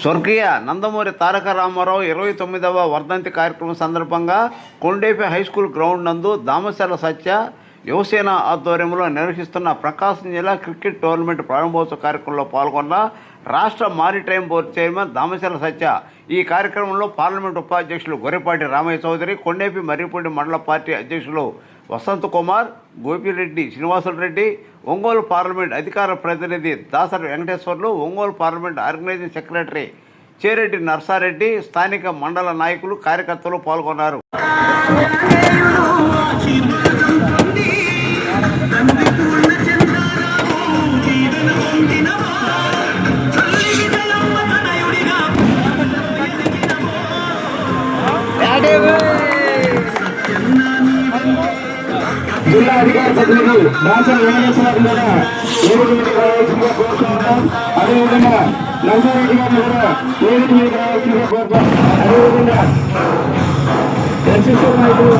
స్వర్గీయ నందమూరి తారక రామారావు ఇరవై తొమ్మిదవ వర్ధంతి కార్యక్రమం సందర్భంగా కొండేపి హై స్కూల్ గ్రౌండ్ నందు దామశాల సత్య యువసేన ఆధ్వర్యంలో నిర్వహిస్తున్న ప్రకాశం జిల్లా క్రికెట్ టోర్నమెంట్ ప్రారంభోత్సవ కార్యక్రమంలో పాల్గొన్న రాష్ట్ర maritime board chairman Damasala Satya. ఈ కార్యక్రమంలో పార్లమెంట్ ఉపాధ్యక్షులు గొర్రెపాటి రామయ్య చౌదరి కొండేపి మర్రిపూడి మండల పార్టీ అధ్యక్షులు వసంత్ కుమార్ గోపిరెడ్డి శ్రీనివాసులరెడ్డి ఒంగోలు పార్లమెంట్ అధికార ప్రతినిధి Dasari Venkateswarlu Ongole parliament organising secretary Chereddy Narsareddy స్థానిక మండల నాయకులు కార్యకర్తలు పాల్గొన్నారు. జిల్లా అధికార ప్రతినిధి దాసరి వెంకటేశ్వర గారు కూడా వేదిక మీద రావాల్సిందిగా కోరుతున్నాం అదేవిధంగా నందారెడ్డి గారిని కూడా ఏడు మీద రావాల్సిందిగా కోరుతాం అదేవిధంగా ఎన్సీసీ నాయకులు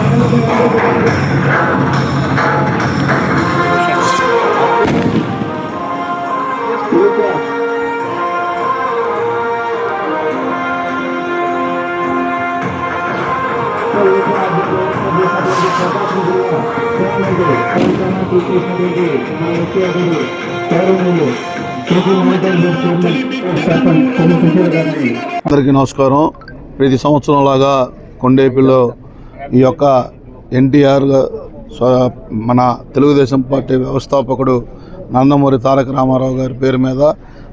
అందరికీ నమస్కారం. ప్రతి సంవత్సరం లాగా కొండేపిలో ఈ యొక్క ఎన్టీఆర్ మన తెలుగుదేశం పార్టీ వ్యవస్థాపకుడు నందమూరి తారక రామారావు గారి పేరు మీద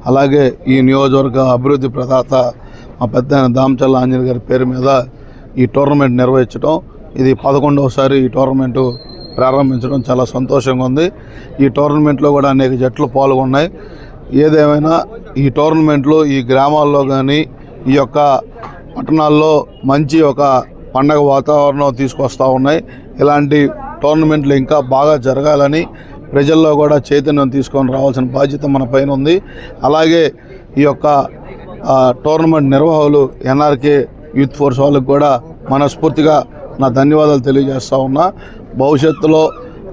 అలాగే ఈ నియోజకవర్గ అభివృద్ధి ప్రదాత మా పెద్ద దామచల్ల ఆంజనేయ గారి పేరు మీద ఈ టోర్నమెంట్ నిర్వహించడం ఇది పదకొండవసారి ఈ టోర్నమెంటు ప్రారంభించడం చాలా సంతోషంగా ఉంది. ఈ టోర్నమెంట్లో కూడా అనేక జట్లు పాల్గొన్నాయి. ఏదేమైనా ఈ టోర్నమెంట్లో ఈ గ్రామాల్లో కానీ ఈ యొక్క పట్టణాల్లో మంచి ఒక పండగ వాతావరణం తీసుకొస్తూ ఉన్నాయి. ఇలాంటి టోర్నమెంట్లు ఇంకా బాగా జరగాలని ప్రజల్లో కూడా చైతన్యం తీసుకొని రావాల్సిన బాధ్యత మన పైన ఉంది. అలాగే ఈ యొక్క టోర్నమెంట్ నిర్వాహకులు ఎన్ఆర్కే యూత్ ఫోర్స్ వాళ్ళకి కూడా మనస్ఫూర్తిగా నా ధన్యవాదాలు తెలియజేస్తూ ఉన్నా. భవిష్యత్తులో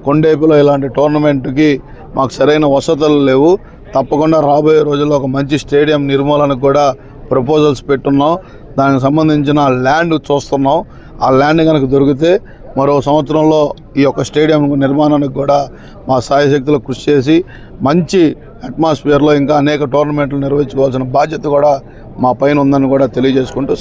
కొండేపులో ఇలాంటి టోర్నమెంట్కి మాకు సరైన వసతులు లేవు. తప్పకుండా రాబోయే రోజుల్లో ఒక మంచి స్టేడియం నిర్మూలనకు కూడా ప్రపోజల్స్ పెట్టున్నాం. దానికి సంబంధించిన ల్యాండ్ చూస్తున్నాం. ఆ ల్యాండ్ కనుక దొరికితే మరో సంవత్సరంలో ఈ యొక్క స్టేడియం నిర్మాణానికి కూడా మా సాయశక్తులు కృషి చేసి మంచి అట్మాస్ఫియర్లో ఇంకా అనేక టోర్నమెంట్లు నిర్వహించుకోవాల్సిన బాధ్యత కూడా మా పైన ఉందని కూడా తెలియజేసుకుంటూ